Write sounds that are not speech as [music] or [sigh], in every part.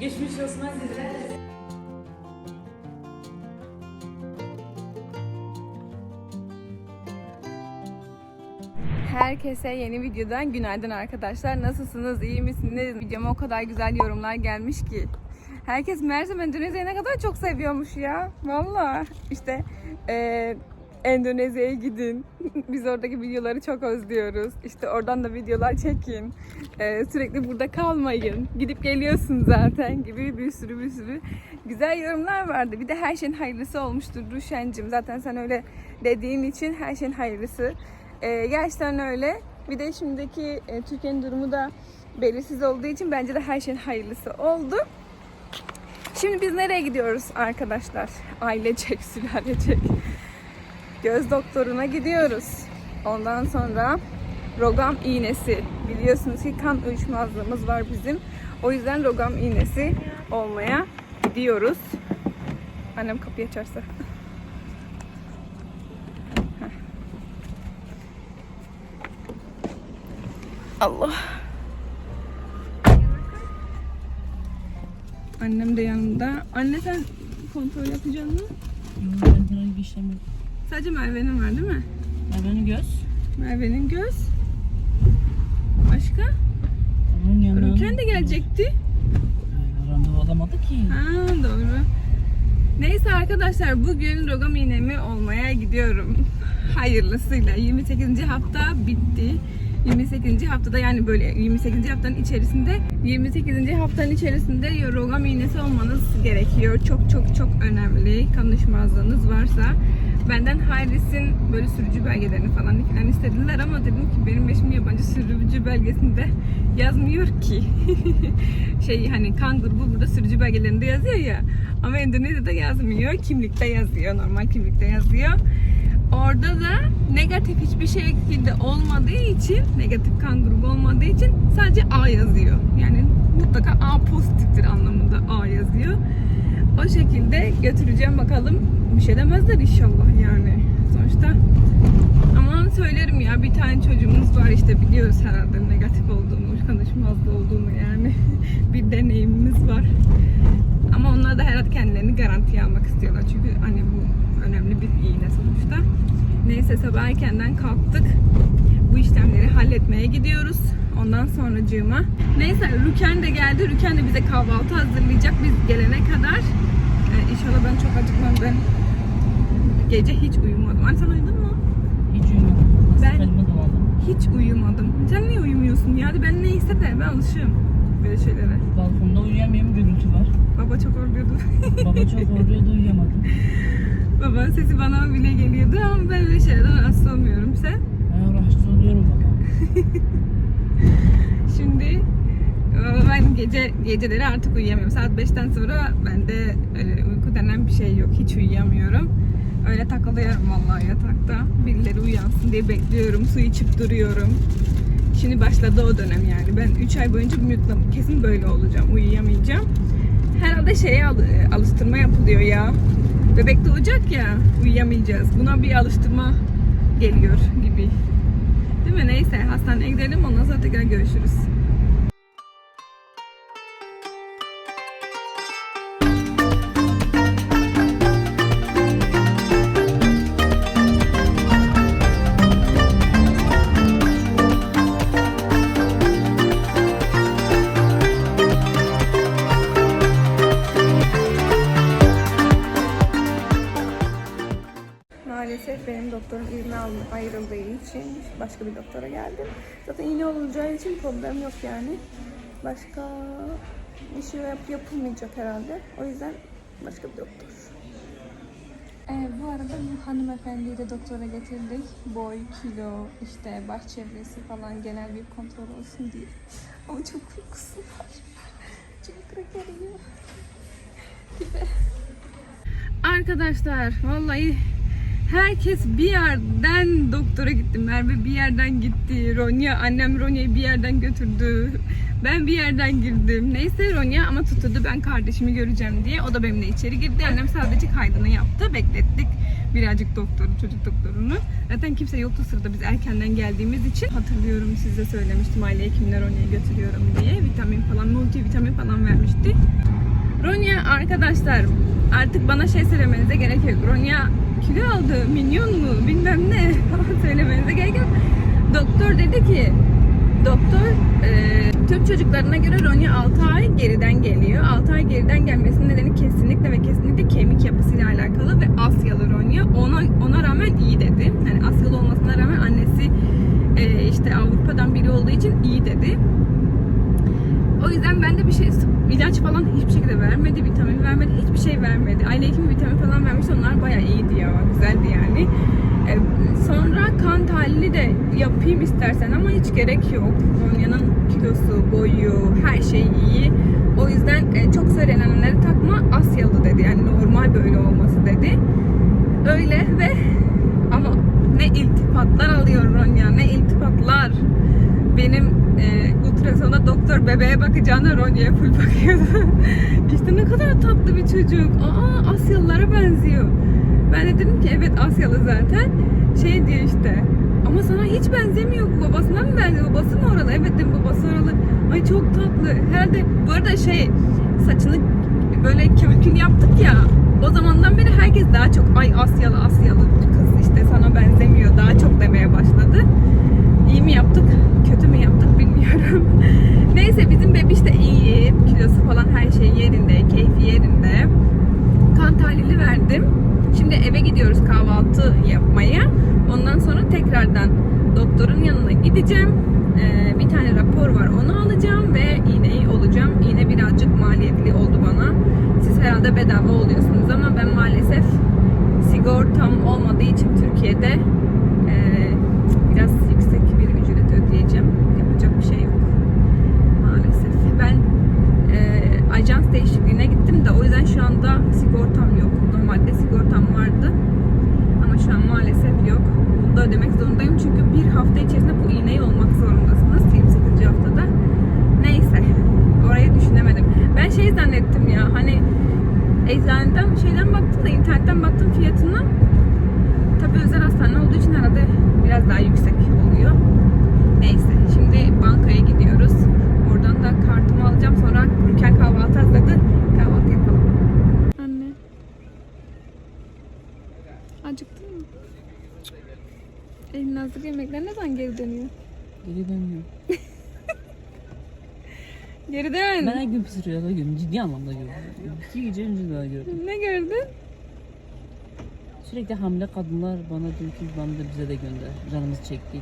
Geçmiş olsun. hadi. Herkese yeni videodan günaydın arkadaşlar. Nasılsınız? İyi misiniz? Videoma o kadar güzel yorumlar gelmiş ki. Herkes Mersem Endonezya'yı ne kadar çok seviyormuş ya. Valla. İşte eee Endonezya'ya gidin. [laughs] Biz oradaki videoları çok özlüyoruz. İşte oradan da videolar çekin. Eee, sürekli burada kalmayın. Gidip geliyorsun zaten gibi bir sürü bir sürü güzel yorumlar vardı. Bir de her şeyin hayırlısı olmuştur Ruşen'cim. Zaten sen öyle dediğin için her şeyin hayırlısı. Ee, gerçekten öyle. Bir de şimdiki e, Türkiye'nin durumu da belirsiz olduğu için bence de her şeyin hayırlısı oldu. Şimdi biz nereye gidiyoruz arkadaşlar? Ailecek, sülalecek. Göz doktoruna gidiyoruz. Ondan sonra rogam iğnesi. Biliyorsunuz ki kan uyuşmazlığımız var bizim. O yüzden rogam iğnesi olmaya gidiyoruz. Annem kapıyı açarsa. Allah. Annem de yanında. Anne sen kontrol yapacaksın mı? Ben herhangi bir işlem yok. Sadece Merve'nin var değil mi? Merve'nin göz. Merve'nin göz. Başka? Onun yanına... Rüken de gelecekti. Ee, Randevu alamadı ki. Ha doğru. Neyse arkadaşlar bugün rogam iğnemi olmaya gidiyorum. [laughs] Hayırlısıyla 28. hafta bitti. 28. haftada yani böyle 28. haftanın içerisinde 28. haftanın içerisinde rogam iğnesi olmanız gerekiyor. Çok çok çok önemli. Kan uyuşmazlığınız varsa benden Hayris'in böyle sürücü belgelerini falan filan istediler ama dedim ki benim eşim yabancı sürücü belgesinde yazmıyor ki. [laughs] şey hani kan grubu burada sürücü belgelerinde yazıyor ya ama Endonezya'da yazmıyor. Kimlikte yazıyor. Normal kimlikte yazıyor. Orada da negatif hiçbir şekilde olmadığı için, negatif kan grubu olmadığı için sadece A yazıyor. Yani mutlaka A pozitiftir anlamında A yazıyor. O şekilde götüreceğim bakalım. Bir şey demezler inşallah yani. Sonuçta ama söylerim ya bir tane çocuğumuz var işte biliyoruz herhalde negatif olduğunu, konuşmazdı olduğunu yani [laughs] bir deneyimimiz var. Ama onlar da herhalde kendilerini garantiye almak istiyorlar. Çünkü hani bu önemli bir iğne sonuçta. Neyse sabah erkenden kalktık. Bu işlemleri halletmeye gidiyoruz. Ondan sonracığıma. Neyse Rüken de geldi. Rüken de bize kahvaltı hazırlayacak biz gelene kadar. Ee, inşallah ben çok acıkmam. Ben gece hiç uyumadım. Anne sen uyudun mu? Hiç uyumadım. Ben-. Kalbime dolandım. Hiç uyumadım. Sen niye uyumuyorsun ya? Hadi ben neyse de ben alışığım böyle şeylere. Balkonda uyuyamayan gürültü var. Baba çok horluyordu. Baba çok horluyordu uyuyamadım. [laughs] Babanın sesi bana bile geliyordu ama ben öyle şeylerden rahatsız olmuyorum. Sen? Ben rahatsız oluyorum [laughs] baba. Şimdi ben gece geceleri artık uyuyamıyorum. Saat 5'ten sonra bende öyle uyku denen bir şey yok. Hiç uyuyamıyorum. Öyle takılıyorum vallahi yatakta. Birileri uyansın diye bekliyorum. Su içip duruyorum. Şimdi başladı o dönem yani. Ben 3 ay boyunca mutlaka kesin böyle olacağım. Uyuyamayacağım. Herhalde şeye al- alıştırma yapılıyor ya. Bebek doğacak ya. Uyuyamayacağız. Buna bir alıştırma geliyor gibi. Değil mi? Neyse hastaneye gidelim ondan sonra tekrar görüşürüz. Aldı, ayrıldığı için başka bir doktora geldim. Zaten iğne olacağı için problem yok yani. Başka bir şey yap, yapılmayacak herhalde. O yüzden başka bir doktor. Ee, bu arada bu hanımefendiyi de doktora getirdik. Boy, kilo, işte baş çevresi falan genel bir kontrol olsun diye. Ama çok uykusu var. Çok geliyor. Gibi. Arkadaşlar vallahi herkes bir yerden doktora gitti. Merve bir yerden gitti. Ronya, annem Ronya'yı bir yerden götürdü. Ben bir yerden girdim. Neyse Ronya ama tutuldu ben kardeşimi göreceğim diye. O da benimle içeri girdi. Annem sadece kaydını yaptı. Beklettik birazcık doktoru, çocuk doktorunu. Zaten kimse yoktu sırada biz erkenden geldiğimiz için. Hatırlıyorum size söylemiştim aile hekimine Ronya'yı götürüyorum diye. Vitamin falan, multivitamin falan vermişti. Ronya arkadaşlar artık bana şey söylemenize gerek yok. Ronya kilo aldı, minyon mu bilmem ne [laughs] söylemenize gerek yok. Doktor dedi ki doktor e, tüm çocuklarına göre Ronya 6 ay geriden geliyor. 6 ay geriden gelmesinin nedeni kesinlikle ve kesinlikle kemik yapısıyla alakalı ve Asyalı Ronya. Ona, ona rağmen iyi dedi. Yani Asyalı olmasına rağmen annesi e, işte Avrupa'dan biri olduğu için iyi dedi. O yüzden ben de bir şey ilaç falan hiçbir şekilde vermedi, vitamin vermedi, hiçbir şey vermedi. Aile hekimi vitamin falan vermişti. Onlar bayağı iyiydi ya, güzeldi yani. Ee, sonra kan tahlili de yapayım istersen ama hiç gerek yok. Ronya'nın kilosu, boyu, her şey iyi. O yüzden e, çok söylenenleri takma Asyalı dedi. Yani normal böyle olması dedi. Öyle ve ama ne iltifatlar alıyor Ronya, ne iltifatlar. Benim e, ultrasona doktor bebeğe bakacağına Ronya'ya full bakıyordu. [laughs] işte ne kadar tatlı bir çocuk. Aa Asyalılara benziyor. Ben de dedim ki evet Asyalı zaten. Şey diyor işte. Ama sana hiç benzemiyor. Babasına mı benziyor? Babası mı oralı? Evet dedim babası oralı. Ay çok tatlı. Herhalde bu arada şey saçını böyle kürkün yaptık ya. O zamandan beri herkes daha çok ay Asyalı Asyalı kız işte sana benzemiyor daha çok demeye başladı. İyi mi yaptık, kötü mü yaptık bilmiyorum. [laughs] Neyse bizim bebiş de iyi. Kilosu falan her şey yerinde, keyfi yerinde. Kan tahlili verdim. Şimdi eve gidiyoruz kahvaltı yapmaya. Ondan sonra tekrardan doktorun yanına gideceğim. Ee, bir tane rapor var onu alacağım ve iğneyi olacağım. İğne birazcık maliyetli oldu bana. Siz herhalde bedava oluyorsunuz ama ben maalesef sigortam olmadığı için Türkiye'de ee, biraz yüksek bir ücret ödeyeceğim. Yapacak bir şey yok. Maalesef. Ben e, ajans değişikliğine gittim de o yüzden şu anda sigortam yok. Normalde sigortam vardı. Ama şu an maalesef yok. Bunu da ödemek zorundayım çünkü bir hafta içerisinde bu iğneyi olmak zorundasınız. 28. haftada. Neyse. Orayı düşünemedim. Ben şey zannettim ya hani eczaneden şeyden baktım da internetten baktım fiyatına. Tabii özel hastane olduğu için herhalde biraz daha yüksek oluyor. Neyse şimdi bankaya gidiyoruz. Oradan da kartımı alacağım. Sonra Ülker kahvaltı hazırladı. Kahvaltı yapalım. Anne. Acıktın mı? Elin hazır yemekler ne zaman geri dönüyor? Geri dönmüyor. [laughs] Geri dön. Ben her gün pısırıyor gün. Ciddi anlamda gördüm. İki gece önce daha gördüm. Ne gördün? Sürekli hamile kadınlar bana diyor ki bana da bize de gönder. Canımız çekti.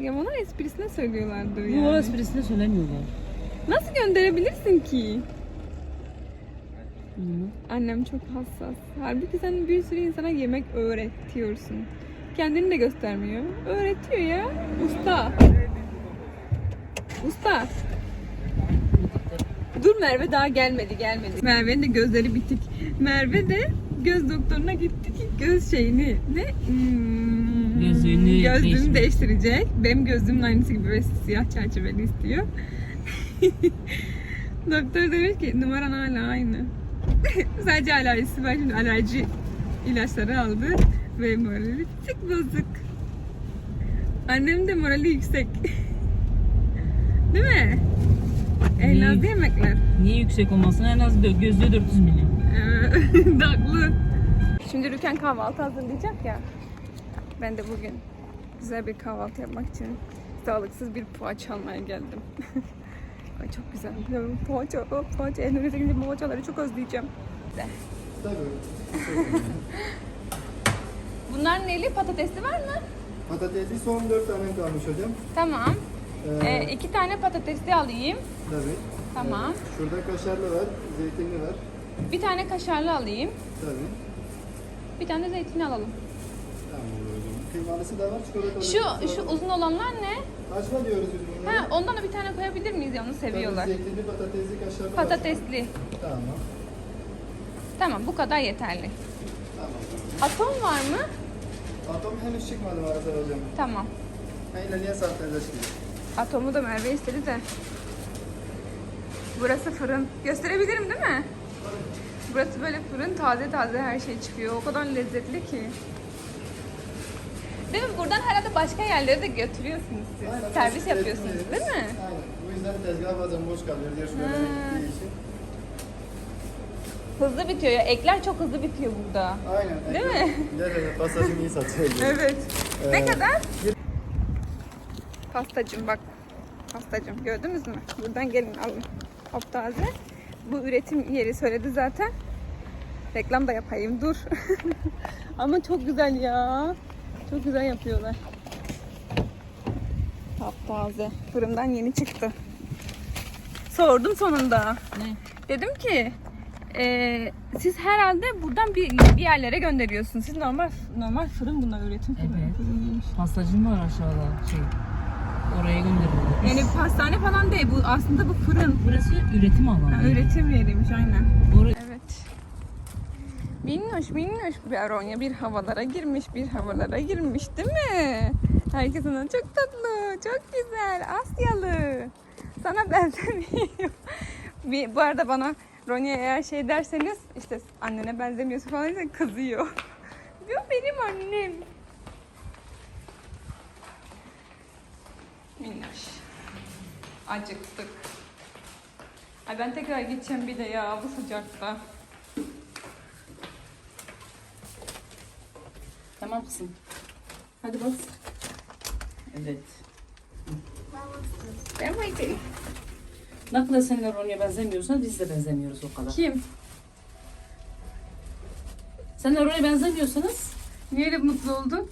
Ya bana esprisine söylüyorlardır Bu yani. yani. esprisini söylemiyorlar. Nasıl gönderebilirsin ki? Bilmem. Annem çok hassas. Halbuki sen bir sürü insana yemek öğretiyorsun. Kendini de göstermiyor. Öğretiyor ya. Usta. Usta. Dur Merve daha gelmedi gelmedi. Merve'nin de gözleri bitik. Merve de göz doktoruna gitti ki göz şeyini ne? Hmm, Gözlüğünü gözlüğünü değiştirmek. değiştirecek. Benim gözlüğümün aynısı gibi ve siyah çerçeveli istiyor. [laughs] Doktor demiş ki numaran hala aynı. [laughs] Sadece alerjisi var. Şimdi alerji ilaçları aldı ve morali bir tık bozuk. Annem de morali yüksek. [laughs] Değil mi? Elnazlı yemekler. Niye yüksek olmasın? En az dö- gözlüğü 400 milyon. Ee, Haklı. Şimdi Rüken kahvaltı hazırlayacak ya. Ben de bugün güzel bir kahvaltı yapmak için sağlıksız bir poğaça almaya geldim. [laughs] Ay çok güzel. Poğaça, o poğaça. Endonezya gidince poğaçaları çok özleyeceğim. [laughs] Bunlar neli? Patatesli var mı? Patatesi son 4 tane kalmış hocam. Tamam. Ee, Ee, iki tane patatesli alayım. tabii. Tamam. Şurada kaşarlı var, zeytinli var. Bir tane kaşarlı alayım. Tabii. Bir tane de zeytinli alalım. Tamam hocam. Kıymalısı da var, çikolatalı. Şu şu uzun olanlar ne? Açma diyoruz biz bunlara. Ha, ondan da bir tane koyabilir miyiz ya? Onu seviyorlar. Tabii zeytinli, patatesli, kaşarlı var. Patatesli. Tamam. Tamam bu kadar yeterli. Tamam. Atom var mı? Atom henüz çıkmadı maalesef hocam. Tamam. Ben ilerleyen saatlerde çıkacak. Atomu da Merve istedi de. Burası fırın. Gösterebilirim değil mi? Burası böyle fırın taze taze her şey çıkıyor. O kadar lezzetli ki. Değil mi? Buradan herhalde başka yerlere de götürüyorsunuz siz. Aynen, Servis yapıyorsunuz değil mi? Aynen. Bu yüzden tezgah bazen boş kalıyor diye gittiği için. Hızlı bitiyor ya. Ekler çok hızlı bitiyor burada. Aynen. Değil mi? Gerçekten pastajını iyi satıyor. [laughs] Evet. Ee, ne kadar? Pastacım bak. Pastacım gördünüz mü? Buradan gelin alın. Hop taze. Bu üretim yeri söyledi zaten. Reklam da yapayım dur. [laughs] Ama çok güzel ya. Çok güzel yapıyorlar. Taptaze. Fırından yeni çıktı. Sordum sonunda. Ne? Dedim ki e, siz herhalde buradan bir, bir yerlere gönderiyorsunuz. Siz normal normal fırın bunlar üretim fırını. Evet. fırınıymış. Pastacım var aşağıda şey. Oraya gönderiyorlar. Yani pastane falan değil bu aslında bu fırın. Burası üretim alanı. Ha, üretim yeriymiş aynen. Oraya Evet. Minnoş minnoş bir Aronya bir havalara girmiş bir havalara girmiş değil mi? Herkes ona çok tatlı çok güzel Asyalı. Sana [laughs] benzemiyor. Bu arada bana Ronya eğer şey derseniz işte annene benzemiyorsun falan dersen kızıyor. [laughs] Diyor benim annem. Minnoş. Acıktık. Ay ben tekrar gideceğim bir de ya bu sıcakta. Tamam kızım. Hadi bas. Evet. Ben bayılayım. Ne kadar sen Ronnie'ye benzemiyorsan biz de benzemiyoruz o kadar. Kim? Sen Ronnie'ye benzemiyorsanız Niye mutlu oldun?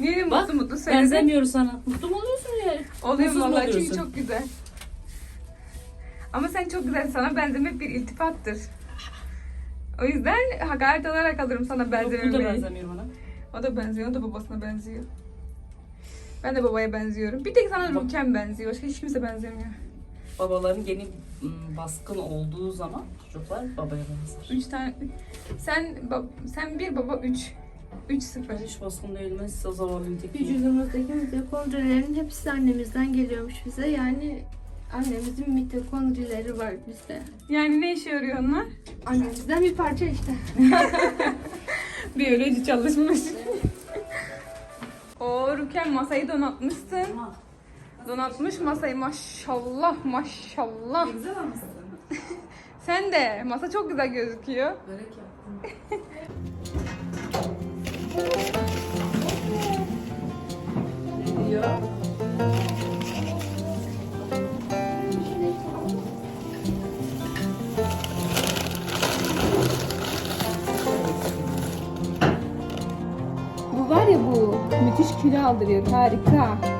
Niye bak mutlu mutlu söyledin? benzemiyoruz sana. Mutlu mu oluyorsun yani? Oluyorum Mutsuz mu vallahi çünkü oluyorsun? çok güzel. Ama sen çok güzel. Sana benzemek bir iltifattır. O yüzden hakaret olarak alırım sana Yok, bu da benzememeyi. benzemiyor bana. O da benziyor. O da babasına benziyor. Ben de babaya benziyorum. Bir tek sana Bak- Ruken benziyor. Başka hiç kimse benzemiyor. Babaların geni ım, baskın olduğu zaman çocuklar babaya benzer. Üç tane... Sen bab- sen bir baba üç. Üç sıfır. Ben hiç baskın değilmez o zaman tek Vücudumuzdaki mitokondrilerin hepsi annemizden geliyormuş bize. Yani annemizin mitokondrileri var bizde. Yani ne işe yarıyor onlar? Annemizden bir parça işte. [laughs] Biyoloji çalışmış. O Ruken masayı donatmışsın. Donatmış masayı maşallah maşallah. Güzel almışsın. [laughs] Sen de masa çok güzel gözüküyor. Börek yaptım. ne diyor? Bu var ya bu müthiş kilo aldırıyor harika.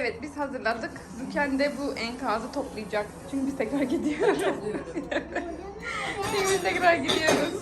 Evet biz hazırladık. Düken de bu enkazı toplayacak. Çünkü biz tekrar gidiyoruz. [laughs] Çünkü biz tekrar gidiyoruz.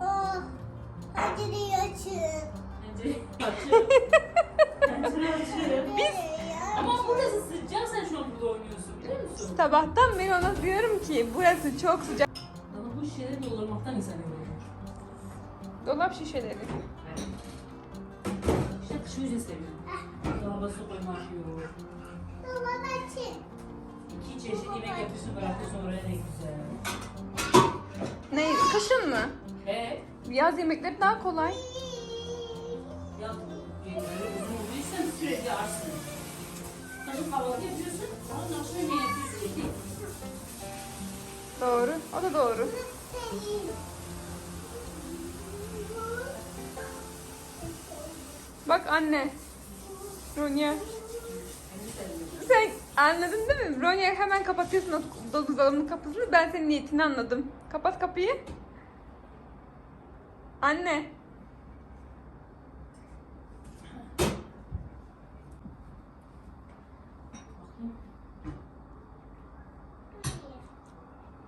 Oh, pencereyi açın. Pencereyi [laughs] açıyorum. Ama burası sıcak sen şu an burada oynuyorsun biliyor musun? Sabahtan beri ona diyorum ki burası çok sıcak. Bana bu şişeleri doldurmaktan insan yoruluyor. Dolap şişeleri. İşte kışı yüzü seviyorum. Dolaba su koymak yok. Dolabı açın. İki çeşit yemek yapıyorsun bıraktı sonra ne güzel. Ne? Kışın mı? He? Yaz yemekleri daha kolay. Ya yemeği uzun olduysa sürekli açsın. Kışın kahvaltı yapıyorsun, sonra akşam yemeği yapıyorsun iki. Doğru. O da doğru. Bak anne. Ronya. Sen anladın değil mi? Ronya hemen kapatıyorsun o buzdolabının kapısını. Ben senin niyetini anladım. Kapat kapıyı. Anne.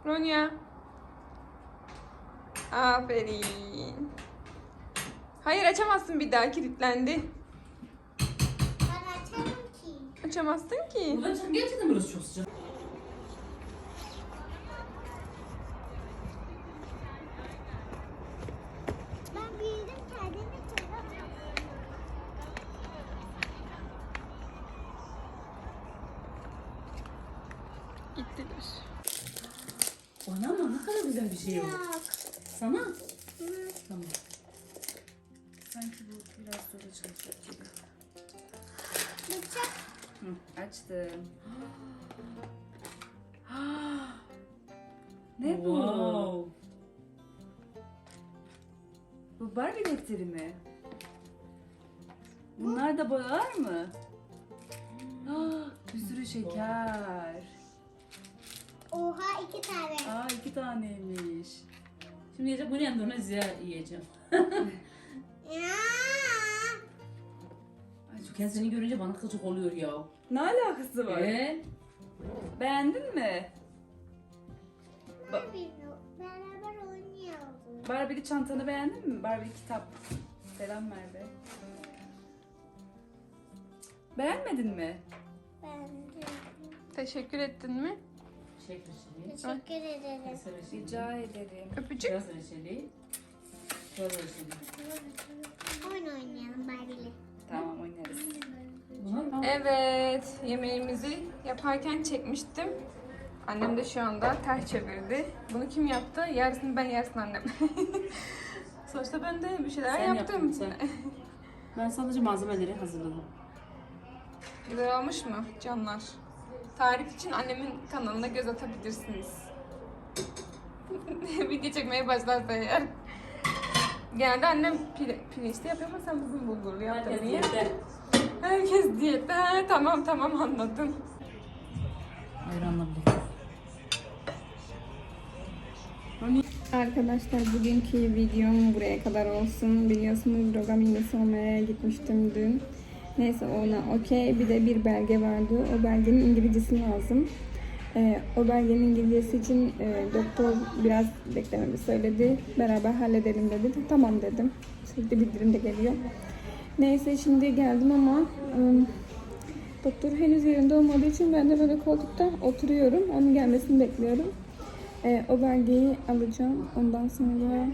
Ronya. Aferin. Hayır açamazsın bir daha kilitlendi. Ben açarım ki. Açamazsın ki. Buradan çıkın gerçekten burası çok sıcak. Ne bu? Bu Barbie defteri mi? Bunlar da boyalar mı? Ah, bir sürü şeker. Oha iki tane. Aa iki taneymiş. Şimdi yiyeceğim bunu ziya yiyeceğim. Ya. Türkan seni görünce bana kılçık oluyor ya. Ne alakası Ee? Beğendin mi? Barbie, beraber oynayalım. Barbie'li çantanı beğendin mi? Barbie kitap. Selam ver be. Beğenmedin mi? Ben de. Teşekkür ettin mi? Reçeli. Teşekkür ederim. Reçeli. Rica ederim. Öpücük. Biraz reçeli. Biraz reçeli. Oyun oynayalım Barbie'li. Tamam oynarız. Evet, yemeğimizi yaparken çekmiştim. Annem de şu anda ters çevirdi. Bunu kim yaptı? Yarısını ben, yarısını annem. [laughs] Sonuçta ben de bir şeyler Sen yaptım. yaptın, sen. Ben sadece malzemeleri hazırladım. Güzel olmuş mu canlar? Tarif için annemin kanalına göz atabilirsiniz. [laughs] Video çekmeye başlarsa eğer. Genelde annem pil pirinçli yapıyor ama sen bugün bulgurlu yaptın. Herkes Niye? yerde. Herkes diyette. Ha, tamam tamam anladım. Ayranla bile. Arkadaşlar bugünkü videom buraya kadar olsun. Biliyorsunuz program iğnesi olmaya gitmiştim dün. Neyse ona okey. Bir de bir belge vardı. O belgenin İngilizcesi lazım. Ee, o belgenin İngilizcesi için e, doktor biraz beklememi söyledi. Beraber halledelim dedi. Tamam dedim. Sürekli bildirim de geliyor. Neyse şimdi geldim ama ım, doktor henüz yerinde olmadığı için ben de böyle koltukta oturuyorum. Onun gelmesini bekliyorum. Ee, o belgeyi alacağım. Ondan sonra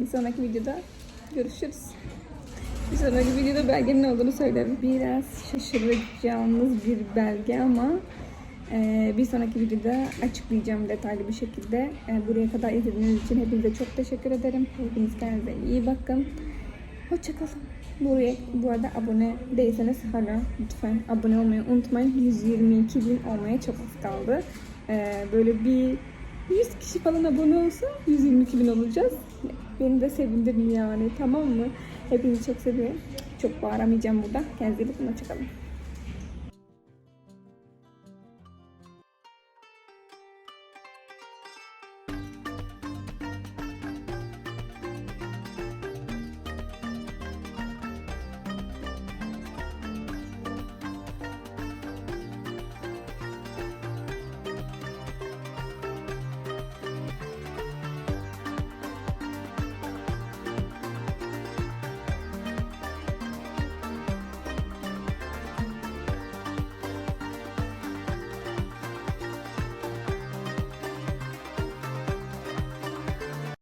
bir sonraki videoda görüşürüz. Bir sonraki videoda belgenin olduğunu söylerim. Biraz şaşıracağınız bir belge ama e, bir sonraki videoda açıklayacağım detaylı bir şekilde. E, buraya kadar izlediğiniz için hepinize çok teşekkür ederim. Hepiniz kendinize iyi bakın. Hoşçakalın. Buraya bu arada abone değilseniz hala lütfen abone olmayı unutmayın. 122 bin olmaya çok az kaldı. Ee, böyle bir 100 kişi falan abone olsa 122 bin olacağız. Beni de sevindirin yani tamam mı? Hepinizi çok seviyorum. Çok bağıramayacağım burada. Kendinize iyi bakın. Hoşçakalın.